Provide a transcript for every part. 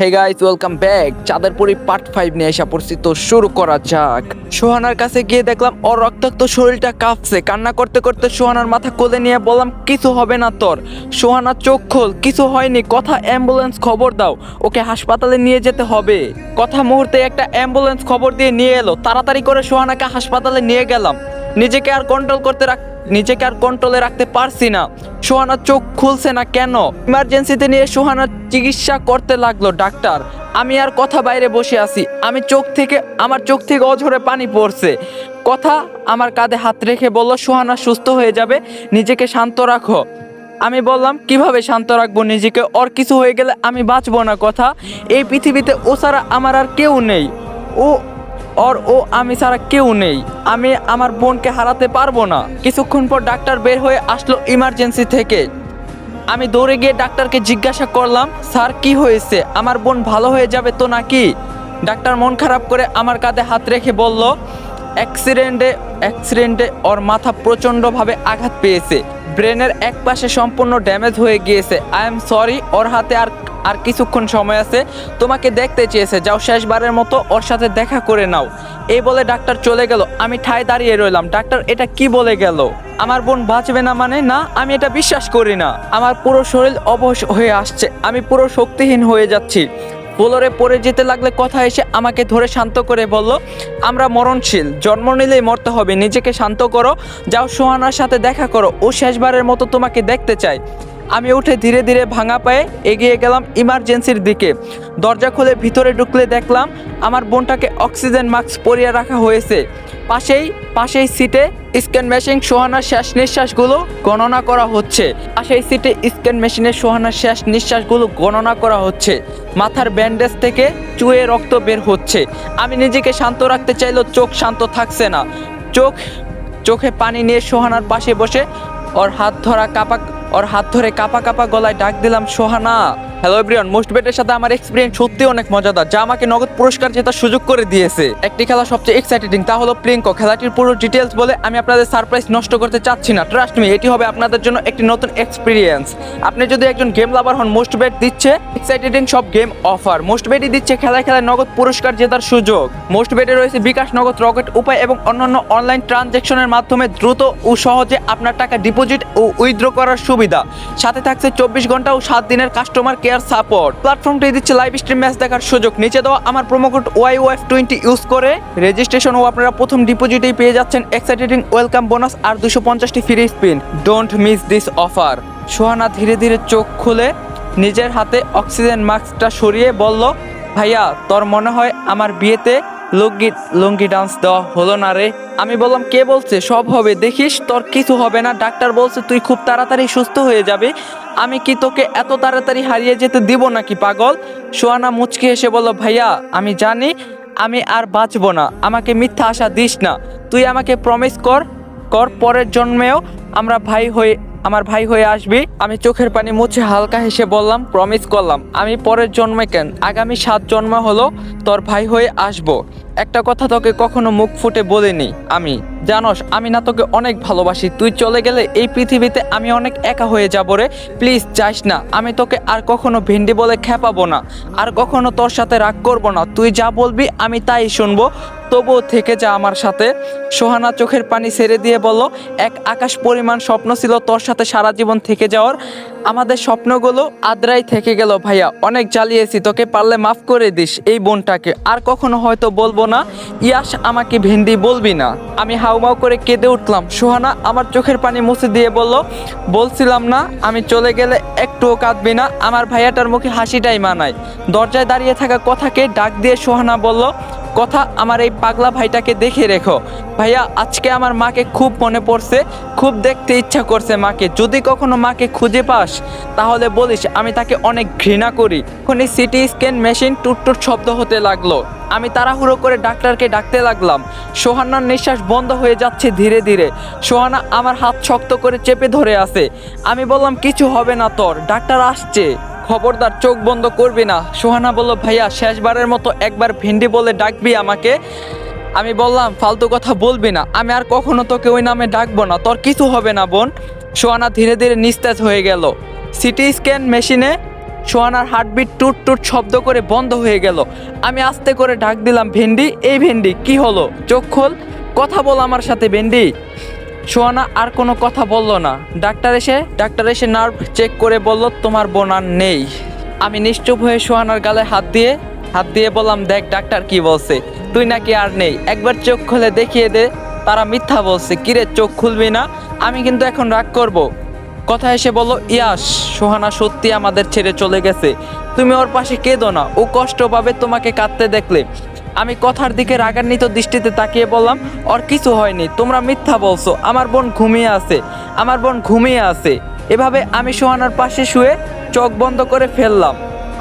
হে guys welcome back চাঁদেরপুরি part five নিয়ে এসে পড়ছি, তো শুরু করা যাক। সোহানার কাছে গিয়ে দেখলাম ওর রক্তাক্ত শরীরটা কাঁপছে। কান্না করতে করতে সোহানার মাথা কোলে নিয়ে বললাম, কিছু হবে না তোর। সোহানা চোখ খোল, কিছু হয়নি, কথা অ্যাম্বুলেন্স খবর দাও। ওকে হাসপাতালে নিয়ে যেতে হবে। কথা মুহূর্তে একটা অ্যাম্বুলেন্স খবর দিয়ে নিয়ে এলো। তাড়াতাড়ি করে সোহানাকে হাসপাতালে নিয়ে গেলাম। নিজেকে আর কন্ট্রোল করতে রাখ নিজেকে আর কন্ট্রোলে রাখতে পারছি না। সোহানার চোখ খুলছে না কেন? ইমার্জেন্সিতে নিয়ে সোহানার চিকিৎসা করতে লাগল, ডাক্তার। আমি আর কথা বাইরে বসে আছি। আমি চোখ থেকে, আমার চোখ থেকে অঝরে পানি পড়ছে। কথা আমার কাঁধে হাত রেখে বলল, সোহানা, সুস্থ হয়ে যাবে। নিজেকে শান্ত রাখো। আমি বললাম, কীভাবে শান্ত রাখব? নিজেকে ওর কিছু হয়ে গেলে আমি বাঁচবো না, কথা। এই পৃথিবীতে ও ছাড়া আমার আর কেউ নেই। ও ওর ও আমি ছাড়া কেউ নেই। আমি আমার বোনকে হারাতে পারব না। কিছুক্ষণ পর ডাক্তার বের হয়ে আসলো ইমার্জেন্সি থেকে। আমি দৌড়ে গিয়ে ডাক্তারকে জিজ্ঞাসা করলাম, স্যার, কি হয়েছে? আমার বোন ভালো হয়ে যাবে তো নাকি? ডাক্তার মন খারাপ করে আমার কাঁধে হাত রেখে বলল অ্যাক্সিডেন্টে অ্যাক্সিডেন্টে ওর মাথা প্রচণ্ডভাবে আঘাত পেয়েছে। ব্রেনের এক পাশে সম্পূর্ণ ড্যামেজ হয়ে গিয়েছে। আই এম সরি ওর হাতে আর আর কিছুক্ষণ সময় আছে। তোমাকে দেখতে চেয়েছে। যাও শেষবারের মতো ওর সাথে দেখা করে নাও। এই বলে ডাক্তার চলে গেল। আমি ঠায় দাঁড়িয়ে রইলাম। ডাক্তার এটা কি বলে গেল? আমার বোন বাঁচবে না মানে? না, আমি এটা বিশ্বাস করি না। আমার পুরো শরীর অবশ হয়ে আসছে। আমি পুরো শক্তিহীন হয়ে যাচ্ছি। ফ্লোরে পড়ে যেতে লাগলে কথা এসে আমাকে ধরে শান্ত করে বলল, আমরা মরণশীল। জন্ম নিলেই মরতে হবে। নিজেকে শান্ত করো। যাও সোহানার সাথে দেখা করো। ও শেষবারের মতো তোমাকে দেখতে চাই আমি উঠে ধীরে ধীরে ভাঙা পায়ে এগিয়ে গেলাম ইমার্জেন্সির দিকে। দরজা খুলে ভিতরে ঢুকলে দেখলাম আমার বোনটাকে অক্সিজেন মাস্ক পরিয়ে রাখা হয়েছে। পাশেই পাশেই সিটে স্ক্যান মেশিন সোহানার শেষ নিঃশ্বাসগুলো গণনা করা হচ্ছে। পাশেই সিটে স্ক্যান মেশিনের সোহানার শেষ নিঃশ্বাসগুলো গণনা করা হচ্ছে। মাথার ব্যান্ডেজ থেকে চুয়ে রক্ত বের হচ্ছে। আমি নিজেকে শান্ত রাখতে চাইলেও চোখ শান্ত থাকছে না। চোখ, চোখে পানি নিয়ে সোহানার পাশে বসে ওর হাত ধরা কাপা ওর হাত ধরে কাপা কাপা গলায় ডাক দিলাম, সোহানা হ্যালো এভরিওয়ান মোস্ট বেটের সাথে আমার এক্সপিরিয়েন্স সত্যি অনেক মজাদার। যা আমাকে নগদ পুরস্কার জেতার সুযোগ করে দিয়েছে। একটি খেলা সবচেয়ে এক্সাইটেডিং তা হলো প্লিঙ্কো খেলাটির পুরো ডিটেলস বলে আমি আপনাদের সারপ্রাইজ নষ্ট করতে চাচ্ছি না। ট্রাস্ট মি এটি হবে আপনাদের জন্য একটি নতুন এক্সপিরিয়েন্স আপনি যদি একজন গেম লাভার হন মোস্ট বেট দিচ্ছে এক্সাইটেডিং সব গেম অফার মোস্ট বেটই দিচ্ছে খেলায় খেলায় নগদ পুরস্কার জেতার সুযোগ। মোস্ট বেটে রয়েছে বিকাশ নগদ, রকেট উপায় এবং অন্যান্য অনলাইন ট্রানজ্যাকশনের মাধ্যমে দ্রুত ও সহজে আপনার টাকা ডিপোজিট ও উইথড্র করার সুবিধা। সাথে থাকছে চব্বিশ ঘণ্টা ও সাত দিনের কাস্টমার কেয়ার সাপোর্ট প্ল্যাটফর্মটি দিচ্ছে লাইভ স্ট্রিম ম্যাচ দেখার সুযোগ। নিচে দেওয়া আমার code Y wife twenty use করে রেজিস্ট্রেশন ও আপনারা প্রথম ডিপোজিটেই পেয়ে যাচ্ছেন এক্সাইটেডিং ওয়েলকাম বোনাস আর দুশো পঞ্চাশটি free spin don't miss this offer Sohana ধীরে ধীরে চোখ খুলে নিজের হাতে অক্সিজেন মাস্কটা সরিয়ে বলল, ভাইয়া, তোর মনে হয় আমার বিয়েতে লুঙ্গি লুঙ্গি ডান্স দেওয়া হলো না রে। আমি বললাম, কে বলছে? সব হবে, দেখিস, তোর কিছু হবে না। ডাক্তার বলছে, তুই খুব তাড়াতাড়ি সুস্থ হয়ে যাবে। আমি কি তোকে এত তাড়াতাড়ি হারিয়ে যেতে দিব নাকি, পাগল? সোহানা মুচকি এসে বলল, ভাইয়া, আমি জানি, আমি আর বাঁচবো না। আমাকে মিথ্যা আশা দিস না। তুই আমাকে প্রমিস কর কর পরের জন্মেও আমরা ভাই হয়ে আমার ভাই হয়ে আসবি। আমি চোখের পানি মুছে হালকা হেসে বললাম প্রমিস করলাম। আমি পরের জন্মে কেন? আগামী সাত জন্ম হলো তোর ভাই হয়ে আসব। একটা কথা তোকে কখনো মুখ ফুটে বলিনি আমি। জানোস, আমি না তোকে অনেক ভালোবাসি। তুই চলে গেলে এই পৃথিবীতে আমি অনেক একা হয়ে যাব রে। প্লিজ, যাস না। আমি তোকে আর কখনো ভেন্ডি বলে খেপাবো না। আর কখনো তোর সাথে রাগ করব না। তুই যা বলবি, আমি তাই শুনব। তবুও থেকে যা আমার সাথে। সোহানা চোখের পানি ছেড়ে দিয়ে বলল, এক আকাশ পরিমাণ স্বপ্ন ছিল, তোর সাথে সারা জীবন থেকে যাওয়ার আমাদের স্বপ্নগুলো আদ্রাই থেকে গেল, ভাইয়া। অনেক জ্বালিয়েছি, তোকে পারলে মাফ করে দিস এই বোনটাকে। আর কখনো হয়তো বলব না, ইয়াস, আমাকে ভেন্দি বলবি না। আমি হাউমাউ করে কেঁদে উঠলাম। সোহানা আমার চোখের পানি মুছে দিয়ে বলল, বলছিলাম না, আমি চলে গেলে একটুও কাঁদবি না। আমার ভাইয়াটার মুখে হাসিটাই মানায়। দরজায় দাঁড়িয়ে থাকা কথাকে ডাক দিয়ে সোহানা বলল, কথা আমার এই পাগলা ভাইটাকে দেখে রেখো। ভাইয়া, আজকে আমার মাকে খুব মনে পড়ছে, খুব দেখতে ইচ্ছা করছে মাকে। যদি কখনো মাকে খুঁজে পাস তাহলে বলিস আমি তাকে অনেক ঘৃণা করি। এখন সিটি স্ক্যান মেশিন টুটটুট শব্দ হতে লাগল। আমি তাড়াহুড়ো করে ডাক্তারকে ডাকতে লাগলাম। সোহানার নিঃশ্বাস বন্ধ হয়ে যাচ্ছে ধীরে ধীরে। সোহানা আমার হাত শক্ত করে চেপে ধরে আছে। আমি বললাম, কিছু হবে না তোর, ডাক্তার আসছে। খবরদার, চোখ বন্ধ করবি না। সোহানা বলল, ভাইয়া, শেষবারের মতো একবার ভিন্ডি বলে ডাকবি আমাকে। আমি বললাম, ফালতু কথা বলবি না। আমি আর কখনো তোকে ওই নামে ডাকবো না। তোর কিছু হবে না, বোন। সোহানা ধীরে ধীরে নিস্তেজ হয়ে গেল। সিটি স্ক্যান মেশিনে সোহানার হার্টবিট টুট টুট শব্দ করে বন্ধ হয়ে গেল। আমি আস্তে করে ডাক দিলাম, ভেন্ডি, এই ভেন্ডি, কি হলো? চোখ খোল, কথা বল আমার সাথে ভেন্ডি। সোহানা আর কোনো কথা বলল না। ডাক্তার এসে ডাক্তার এসে নার্ভ চেক করে বলল, তোমার বোন আর নেই। আমি নিশ্চুপ হয়ে সোহানার গালে হাত দিয়ে হাত দিয়ে বললাম, দেখ, ডাক্তার কি বলছে? তুই নাকি আর নেই। একবার চোখ খুলে দেখিয়ে দে। তারা মিথ্যা বলছে, কিরে, চোখ খুলবি না? আমি কিন্তু এখন রাগ করব। কথা এসে বলল, ইয়াস, সোহানা সত্যি আমাদের ছেড়ে চলে গেছে। তুমি ওর পাশে কেঁদো না, ও কষ্ট পাবে তোমাকে কাঁদতে দেখলে। আমি কথার দিকে রাগান্বিত দৃষ্টিতে তাকিয়ে বললাম ওর কিছু হয়নি, তোমরা মিথ্যা বলছো, আমার বোন ঘুমিয়ে আছে, আমার বোন ঘুমিয়ে আছে। এভাবে আমি সোহানার পাশে শুয়ে চোখ বন্ধ করে ফেললাম।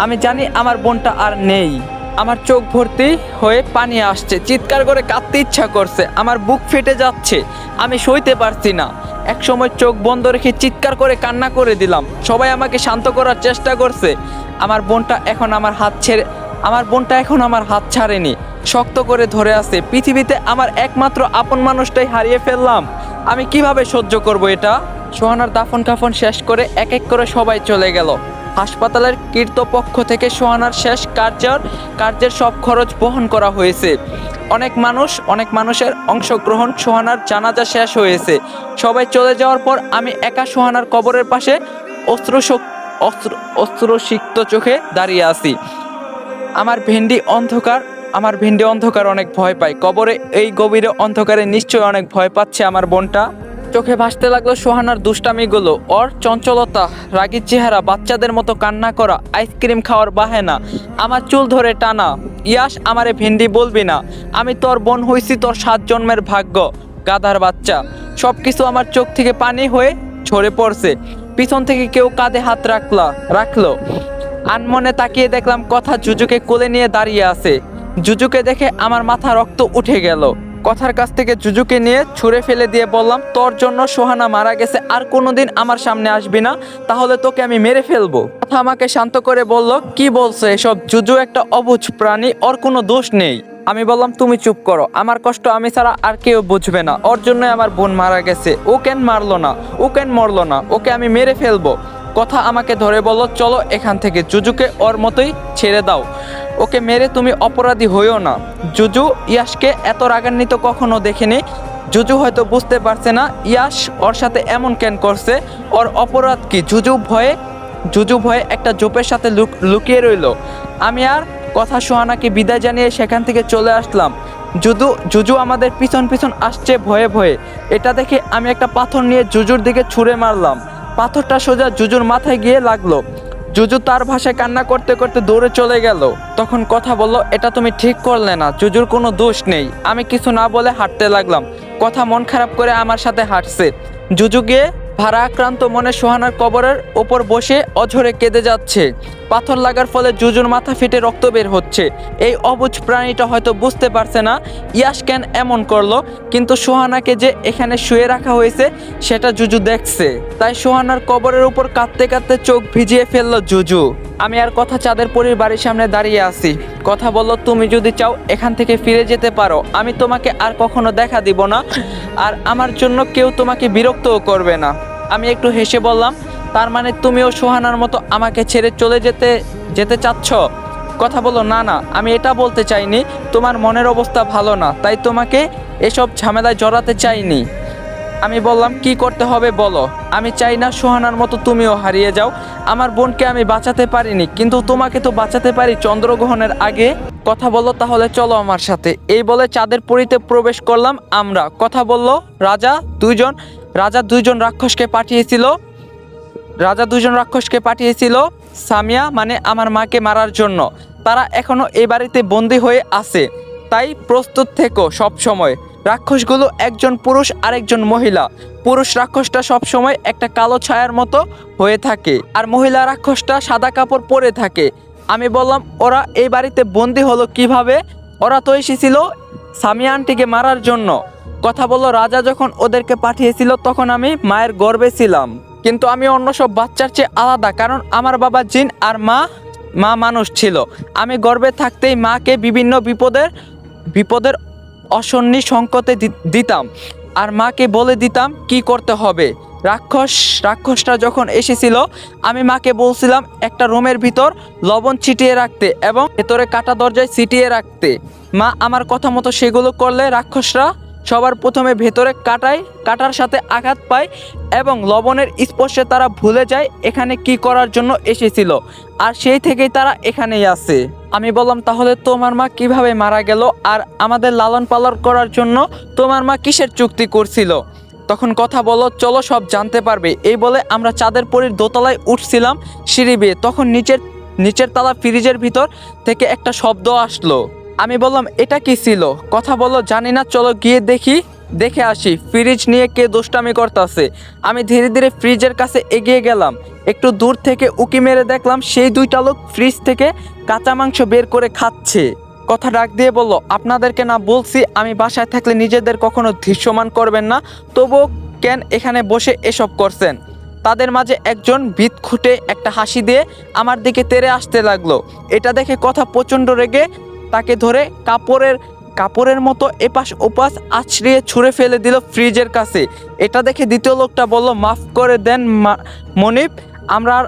আমি জানি আমার বোনটা আর নেই। আমার চোখ ভর্তি হয়ে পানি আসছে। চিৎকার করে কাঁদতে ইচ্ছা করছে। আমার বুক ফেটে যাচ্ছে। আমি সইতে পারছি না। এক সময় চোখ বন্ধ রেখে চিৎকার করে কান্না করে দিলাম। সবাই আমাকে শান্ত করার চেষ্টা করছে। আমার বোনটা এখন আমার হাত ছেড়ে আমার বোনটা এখন আমার হাত ছাড়েনি। শক্ত করে ধরে আছে। পৃথিবীতে আমার একমাত্র আপন মানুষটাই হারিয়ে ফেললাম। আমি কীভাবে সহ্য করব এটা? সোহানার দাফন কাফন শেষ করে এক এক করে সবাই চলে গেল। হাসপাতালের কীর্তপক্ষ থেকে সোহানার শেষ কার্যর কার্যের সব খরচ বহন করা হয়েছে। অনেক মানুষ অনেক মানুষের অংশগ্রহণ সোহানার জানাজা শেষ হয়েছে। সবাই চলে যাওয়ার পর আমি একা সোহানার কবরের পাশে অস্ত্র অস্ত্র অস্ত্রসিক্ত চোখে দাঁড়িয়ে আছি। আমার ভেন্ডি অন্ধকার আমার ভেন্ডি অন্ধকার অনেক ভয় পায়। কবরে এই গভীরে অন্ধকারে নিশ্চয়ই অনেক ভয় পাচ্ছে আমার বোনটা। চোখে ভাসতে লাগল সোহানার দুষ্টামিগুলো। ওর চঞ্চলতা রাগির চেহারা, বাচ্চাদের মতো কান্না করা, আইসক্রিম খাওয়ার বাহেনা, আমার চুল ধরে টানা, ইয়াস, আমারে ভেন্ডি বলবি না, আমি তোর বোন হইছি তোর সাত জন্মের ভাগ্য, গাধার বাচ্চা। সব কিছু আমার চোখ থেকে পানি হয়ে ঝরে পড়ছে। পিছন থেকে কেউ কাঁধে হাত রাখলা, রাখল। আনমনে তাকিয়ে দেখলাম, কথা জুজুকে কোলে নিয়ে দাঁড়িয়ে আছে। জুজুকে দেখে আমার মাথা রক্ত উঠে গেল। কথার কাছ থেকে জুজুকে নিয়ে ছুঁড়ে ফেলে দিয়ে বললাম, তোর জন্য সোহানা মারা গেছে, আর কোনোদিন আমার সামনে আসবি না, তাহলে তোকে আমি মেরে ফেলব। কথা আমাকে শান্ত করে বলল, কি বলছে এসব? জুজু একটা অবুঝ প্রাণী, ওর কোনো দোষ নেই। আমি বললাম, তুমি চুপ করো, আমার কষ্ট আমি ছাড়া আর কেউ বুঝবে না, ওর জন্যই আমার বোন মারা গেছে, ও কেন মারলো না, ও কেন মরলো না, ওকে আমি মেরে ফেলব। কথা আমাকে ধরে বলল, চলো এখান থেকে জুজুকে ওর মতোই ছেড়ে দাও। ওকে মেরে তুমি অপরাধী হইও না। জুজু ইয়াসকে এত রাগান্বিত কখনো দেখিনি। জুজু হয়তো বুঝতে পারছে না ইয়াস ওর সাথে এমন কেন করছে? ওর অপরাধ কি? জুজু ভয়ে জুজু ভয়ে একটা জোপের সাথে লুক- লুকিয়ে রইল। আমি আর কথা সোহানাকে বিদায় জানিয়ে সেখান থেকে চলে আসলাম। জুজু জুজু আমাদের পিছন পিছন আসছে ভয়ে ভয়ে। এটা দেখে আমি একটা পাথর নিয়ে জুজুর দিকে ছুঁড়ে মারলাম। পাথরটা সোজা জুজুর মাথায় গিয়ে লাগল। জুজু তার ভাষায় কান্না করতে করতে দৌড়ে চলে গেল। তখন কথা বলল, এটা তুমি ঠিক করলে না, জুজুর কোনো দোষ নেই। আমি কিছু না বলে হাঁটতে লাগলাম। কথা মন খারাপ করে আমার সাথে হাঁটছে। জুজু গিয়ে ভাড়া আক্রান্ত মনে সোহানার কবরের ওপর বসে অঝরে কেঁদে যাচ্ছে। পাথর লাগার ফলে জুজুর মাথা ফেটে রক্ত বের হচ্ছে। এই অবুঝ প্রাণীটা হয়তো বুঝতে পারছে না ইয়াস কেন এমন করল, কিন্তু সোহানাকে যে এখানে শুয়ে রাখা হয়েছে, সেটা জুজু দেখছে। তাই সোহানার কবরের উপর কাঁদতে কাঁদতে চোখ ভিজিয়ে ফেলল জুজু। আমি আর কথা চাঁদের পরির বাড়ির সামনে দাঁড়িয়ে আছি। কথা বলল, তুমি যদি চাও এখান থেকে ফিরে যেতে পারো। আমি তোমাকে আর কখনো দেখা দিব না। আর আমার জন্য কেউ তোমাকে বিরক্তও করবে না। আমি একটু হেসে বললাম তার মানে তুমিও সোহানার মতো আমাকে ছেড়ে চলে যেতে যেতে চাচ্ছ? কথা বলো, না না, আমি এটা বলতে চাইনি। তোমার মনের অবস্থা ভালো না, তাই তোমাকে এসব ঝামেলায় জড়াতে চাইনি। আমি বললাম, কি করতে হবে বলো। আমি চাই না সোহানার মতো তুমিও হারিয়ে যাও। আমার বোনকে আমি বাঁচাতে পারিনি, কিন্তু তোমাকে তো বাঁচাতে পারি চন্দ্রগ্রহণের আগে। কথা বলল তাহলে চলো আমার সাথে। এই বলে চাঁদের পুরীতে প্রবেশ করলাম আমরা। কথা বলল, রাজা দুইজন রাজা দুইজন রাক্ষসকে পাঠিয়েছিল। রাজা দুজন রাক্ষসকে পাঠিয়েছিল সামিয়া মানে আমার মাকে মারার জন্য। তারা এখনও এই বাড়িতে বন্দি হয়ে আছে। তাই প্রস্তুত থেকো সব সময়। রাক্ষসগুলো একজন পুরুষ, আরেকজন মহিলা। পুরুষ রাক্ষসটা সব সময় একটা কালো ছায়ার মতো হয়ে থাকে, আর মহিলা রাক্ষসটা সাদা কাপড় পরে থাকে। আমি বললাম, ওরা এই বাড়িতে বন্দি হলো কীভাবে? ওরা তো এসেছিল সামিয়া আন্টিকে মারার জন্য। কথা বলল রাজা যখন ওদেরকে পাঠিয়েছিল, তখন আমি মায়ের গর্বে ছিলাম। কিন্তু আমি অন্য সব বাচ্চার চেয়ে আলাদা, কারণ আমার বাবা জিন আর মা মা মানুষ ছিল। আমি গর্বে থাকতেই মাকে বিভিন্ন বিপদের বিপদের অসন্নি সংকটে দিতাম। আর মাকে বলে দিতাম, কি করতে হবে? রাক্ষস, রাক্ষসটা যখন এসেছিল, আমি মাকে বলছিলাম, একটা রুমের ভিতর লবণ ছিটিয়ে রাখতে এবং ভেতরে কাটা দরজায় ছিটিয়ে রাখতে। মা আমার কথা মতো সেগুলো করলে রাক্ষসরা সবার প্রথমে ভেতরে কাটায়, কাটার সাথে আঘাত পায় এবং লবণের স্পর্শে তারা ভুলে যায় এখানে কি করার জন্য এসেছিল। আর সেই থেকেই তারা এখানেই আছে। আমি বললাম, তাহলে তোমার মা কীভাবে মারা গেল আর আমাদের লালন পালন করার জন্য তোমার মা কিসের চুক্তি করছিল? তখন কথা বলো চলো সব জানতে পারবে। এই বলে আমরা চাঁদের পরীর দোতলায় উঠছিলাম সিঁড়ি বেয়ে। তখন নিচের নিচের তলা ফ্রিজের ভিতর থেকে একটা শব্দ আসলো। আমি বললাম, এটা কি ছিল? কথা বলো জানি না, চলো গিয়ে দেখি। দেখে আসি, ফ্রিজ নিয়ে কে দুষ্টামি করতেছে? আমি ধীরে ধীরে ফ্রিজের কাছে এগিয়ে গেলাম। একটু দূর থেকে উকি মেরে দেখলাম, সেই দুইটা লোক ফ্রিজ থেকে কাঁচা মাংস বের করে খাচ্ছে। কথা ডাক দিয়ে বলল, আপনাদেরকে না বলছি, আমি বাসায় থাকলে নিজেদের কখনো দৃশ্যমান করবেন না, তবুও কেন এখানে বসে এসব করছেন? তাদের মাঝে একজন ভিত খুঁটে একটা হাসি দিয়ে আমার দিকে তেরে আসতে লাগল। এটা দেখে কথা প্রচণ্ড রেগে তাকে ধরে কাপড়ের কাপড়ের মতো এপাশ ওপাশ আছড়িয়ে ছুঁড়ে ফেলে দিল ফ্রিজের কাছে। এটা দেখে দ্বিতীয় লোকটা বলল, মাফ করে দেন মা- মনিব, আমরা আর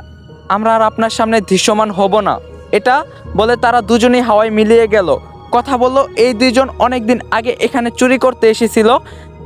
আমরা আর আপনার সামনে দৃশ্যমান হব না। এটা বলে তারা দুজনেই হাওয়ায় মিলিয়ে গেল। কথা বলল, এই দুইজন অনেক দিন আগে এখানে চুরি করতে এসেছিল।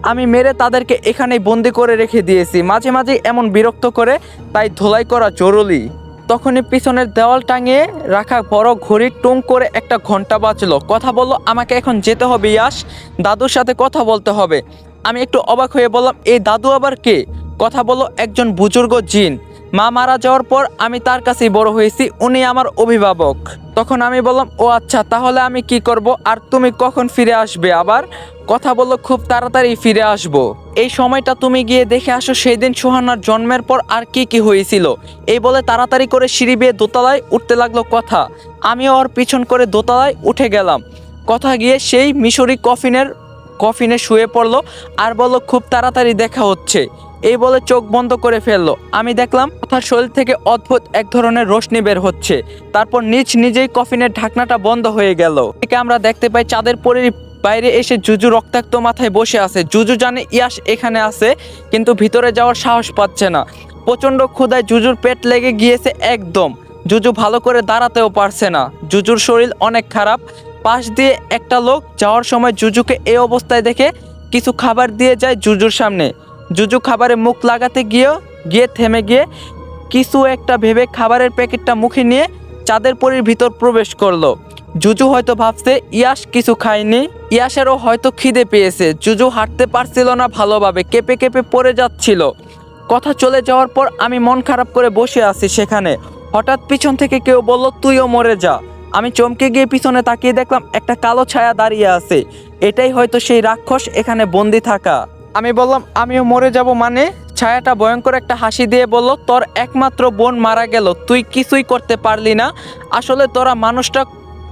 আমি মেরে তাদেরকে এখানেই বন্দি করে রেখে দিয়েছি। মাঝে মাঝে এমন বিরক্ত করে তাই ধোলাই করা জরুরি। তখনই পিছনের দেওয়াল টাঙিয়ে রাখা বড় ঘড়ি টুং করে একটা ঘণ্টা বাঁচলো কথা বলল, আমাকে এখন যেতে হবে, ইয়াস। দাদুর সাথে কথা বলতে হবে। আমি একটু অবাক হয়ে বললাম, এই দাদু আবার কে? কথা বলল, একজন বুজুর্গ জিন। মা মারা যাওয়ার পর আমি তার কাছেই বড় হয়েছি, উনি আমার অভিভাবক। তখন আমি বললাম, ও আচ্ছা তাহলে আমি কি করব? আর তুমি কখন ফিরে আসবে আবার? কথা বলল, খুব তাড়াতাড়ি ফিরে আসব। এই সময়টা তুমি গিয়ে দেখে আসো সেই দিন সোহানার জন্মের পর আর কি কি হয়েছিল। এই বলে তাড়াতাড়ি করে সিঁড়ি বেয়ে দোতলায় উঠতে লাগল কথা। আমি ওর পিছন করে দোতলায় উঠে গেলাম। কথা গিয়ে সেই মিশরি কফিনের, কফিনে শুয়ে পড়ল আর বলল, খুব তাড়াতাড়ি দেখা হচ্ছে। এই বলে চোখ বন্ধ করে ফেলল। আমি দেখলাম তার শরীর থেকে অদ্ভুত এক ধরনের রোশনি বের হচ্ছে। তারপর নিজ নিজেই কফিনের ঢাকনাটা বন্ধ হয়ে গেল। একে আমরা দেখতে পাই চাঁদের পরের বাইরে এসে জুজু রক্তাক্ত মাথায় বসে আছে। জুজু জানে ইয়াস এখানে আছে, কিন্তু ভিতরে যাওয়ার সাহস পাচ্ছে না। প্রচণ্ড ক্ষুধায় জুজুর পেট লেগে গিয়েছে একদম। জুজু ভালো করে দাঁড়াতেও পারছে না। জুজুর শরীর অনেক খারাপ। পাশ দিয়ে একটা লোক যাওয়ার সময় জুজুকে এই অবস্থায় দেখে কিছু খাবার দিয়ে যায় জুজুর সামনে। জুজু খাবারে মুখ লাগাতে গিয়েও, গিয়ে থেমে গিয়ে কিছু একটা ভেবে খাবারের প্যাকেটটা মুখে নিয়ে চাঁদের পরির ভিতর প্রবেশ করল। জুজু হয়তো ভাবছে, ইয়াস, কিছু খায়নি ইয়াসেরও হয়তো খিদে পেয়েছে। জুজু হাঁটতে পারছিল না ভালোভাবে, কেঁপে কেঁপে পড়ে যাচ্ছিল। কথা চলে যাওয়ার পর আমি মন খারাপ করে বসে আছি সেখানে। হঠাৎ পিছন থেকে কেউ বলল, তুইও মরে যা। আমি চমকে গিয়ে পিছনে তাকিয়ে দেখলাম, একটা কালো ছায়া দাঁড়িয়ে আছে। এটাই হয়তো সেই রাক্ষস এখানে বন্দি থাকা। আমি বললাম, আমিও মরে যাব মানে? ছায়াটা ভয়ঙ্কর একটা হাসি দিয়ে বলল, তোর একমাত্র বোন মারা গেল, তুই কিছুই করতে পারলি না। আসলে তোরা মানুষটা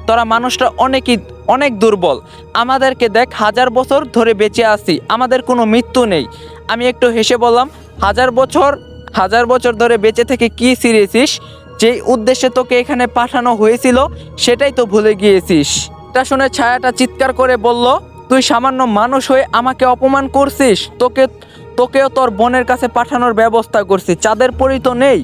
তোরা মানুষটা অনেকই, অনেক দুর্বল। আমাদেরকে দেখ, হাজার বছর ধরে বেঁচে আছি, আমাদের কোনো মৃত্যু নেই। আমি একটু হেসে বললাম, হাজার বছর হাজার বছর ধরে বেঁচে থেকে কি সিরিয়েছিস যেই উদ্দেশ্যে তোকে এখানে পাঠানো হয়েছিল, সেটাই তো ভুলে গিয়েছিস। এটা শুনে ছায়াটা চিৎকার করে বলল তুই সামান্য মানুষ হয়ে আমাকে অপমান করছিস? তোকে, তোকেও তোর বোনের কাছে পাঠানোর ব্যবস্থা করছি। চাঁদের পরি তো নেই।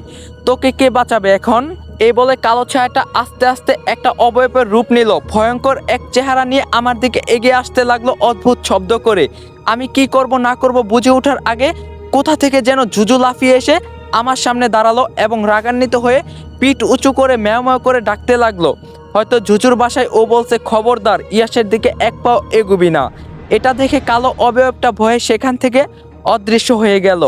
তোকে কে বাঁচাবে এখন? এই বলে কালো ছায়াটা আস্তে আস্তে একটা অবয়বের রূপ নিল। ভয়ঙ্কর এক চেহারা নিয়ে আমার দিকে এগিয়ে আসতে লাগল অদ্ভুত শব্দ করে। আমি কি করব, না করব বুঝে ওঠার আগে কোথা থেকে যেন জুজু লাফিয়ে এসে আমার সামনে দাঁড়াল এবং রাগান্বিত হয়ে পিঠ উঁচু করে ম্যাও ম্যাও করে ডাকতে লাগল। হয়তো জুজুর বাসায় ও বলছে, খবরদার, ইয়াসের দিকে এক পাও এগুবি না। এটা দেখে কালো অবয়বটা ভয়ে সেখান থেকে অদৃশ্য হয়ে গেল।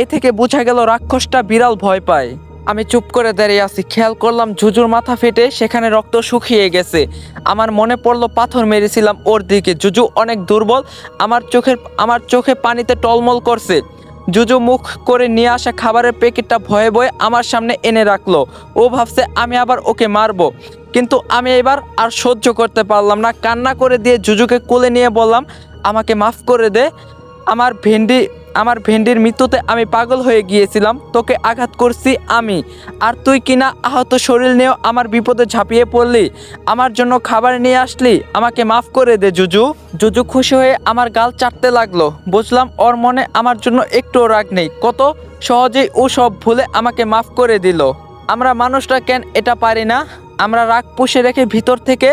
এ থেকে বোঝা গেল রাক্ষসটা বিড়াল ভয় পায়। আমি চুপ করে দাঁড়িয়ে আছি, খেয়াল করলাম জুজুর মাথা ফেটে সেখানে রক্ত শুকিয়ে গেছে। আমার মনে পড়ল পাথর মেরেছিলাম ওর দিকে। জুজু অনেক দুর্বল, আমার চোখের আমার চোখে পানিতে টলমল করছে। জুজু মুখ করে নিয়ে আসা খাবারের প্যাকেটটা ভয়ে ভয়ে আমার সামনে এনে রাখল। ও ভাবছে, আমি আবার ওকে মারবো। কিন্তু আমি এবার আর সহ্য করতে পারলাম না। কান্না করে দিয়ে জুজুকে কোলে নিয়ে বললাম, আমাকে মাফ করে দে। আমার ভেন্ডি, আমার ভেন্ডির মৃত্যুতে আমি পাগল হয়ে গিয়েছিলাম। তোকে আঘাত করছি আমি। আর তুই কিনা আহত শরীর নিয়েও আমার বিপদে ঝাঁপিয়ে পড়লি? আমার জন্য খাবার নিয়ে আসলি? আমাকে মাফ করে দে, জুজু। জুজু খুশি হয়ে আমার গাল চাটতে লাগল। বুঝলাম ওর মনে আমার জন্য একটুও রাগ নেই। কত সহজেই ও সব ভুলে আমাকে মাফ করে দিল। আমরা মানুষরা কেন এটা পারি না? আমরা রাগ পুষে রেখে ভিতর থেকে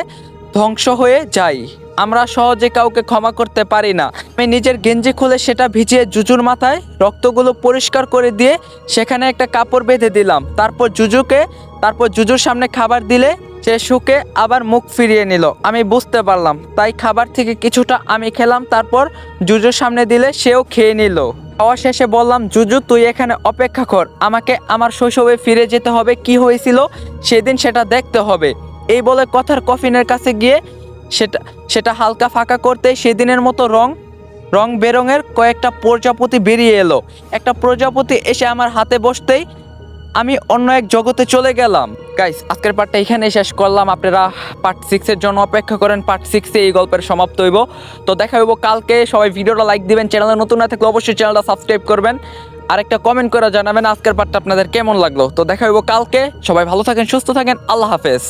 ধ্বংস হয়ে যাই। আমরা সহজে কাউকে ক্ষমা করতে পারি না। আমি নিজের গেঞ্জি খুলে সেটা ভিজিয়ে জুজুর মাথায় রক্তগুলো পরিষ্কার করে দিয়ে সেখানে একটা কাপড় বেঁধে দিলাম। তারপর জুজুকে, তারপর জুজুর সামনে খাবার দিলে সে শুকে আবার মুখ ফিরিয়ে নিল। আমি বুঝতে পারলাম, তাই খাবার থেকে কিছুটা আমি খেলাম, তারপর জুজুর সামনে দিলে সেও খেয়ে নিল। খাওয়া শেষে বললাম, জুজু, তুই এখানে অপেক্ষা কর। আমাকে আমার শৈশবে ফিরে যেতে হবে। কি হয়েছিল সেদিন সেটা দেখতে হবে। এই বলে কথার কফিনের কাছে গিয়ে সেটা সেটা হালকা ফাঁকা করতে সেদিনের মতো রং রং বেরঙের কয়েকটা প্রজাপতি বেরিয়ে এলো। একটা প্রজাপতি এসে আমার হাতে বসতেই আমি অন্য এক জগতে চলে গেলাম। গাইস আজকের পার্টটা এখানে শেষ করলাম। আপনারা পার্ট সিক্সের জন্য অপেক্ষা করেন। পার্ট সিক্সে এই গল্পের সমাপ্ত হইব। তো দেখা হইব কালকে। সবাই ভিডিওটা লাইক দিবেন। চ্যানেলে নতুন না থাকলে অবশ্যই চ্যানেলটা সাবস্ক্রাইব করবেন। আর একটা কমেন্ট করে জানাবেন আজকের পার্টটা আপনাদের কেমন লাগল। তো দেখা হইব কালকে। সবাই ভালো থাকেন, সুস্থ থাকেন। আল্লাহ হাফেজ।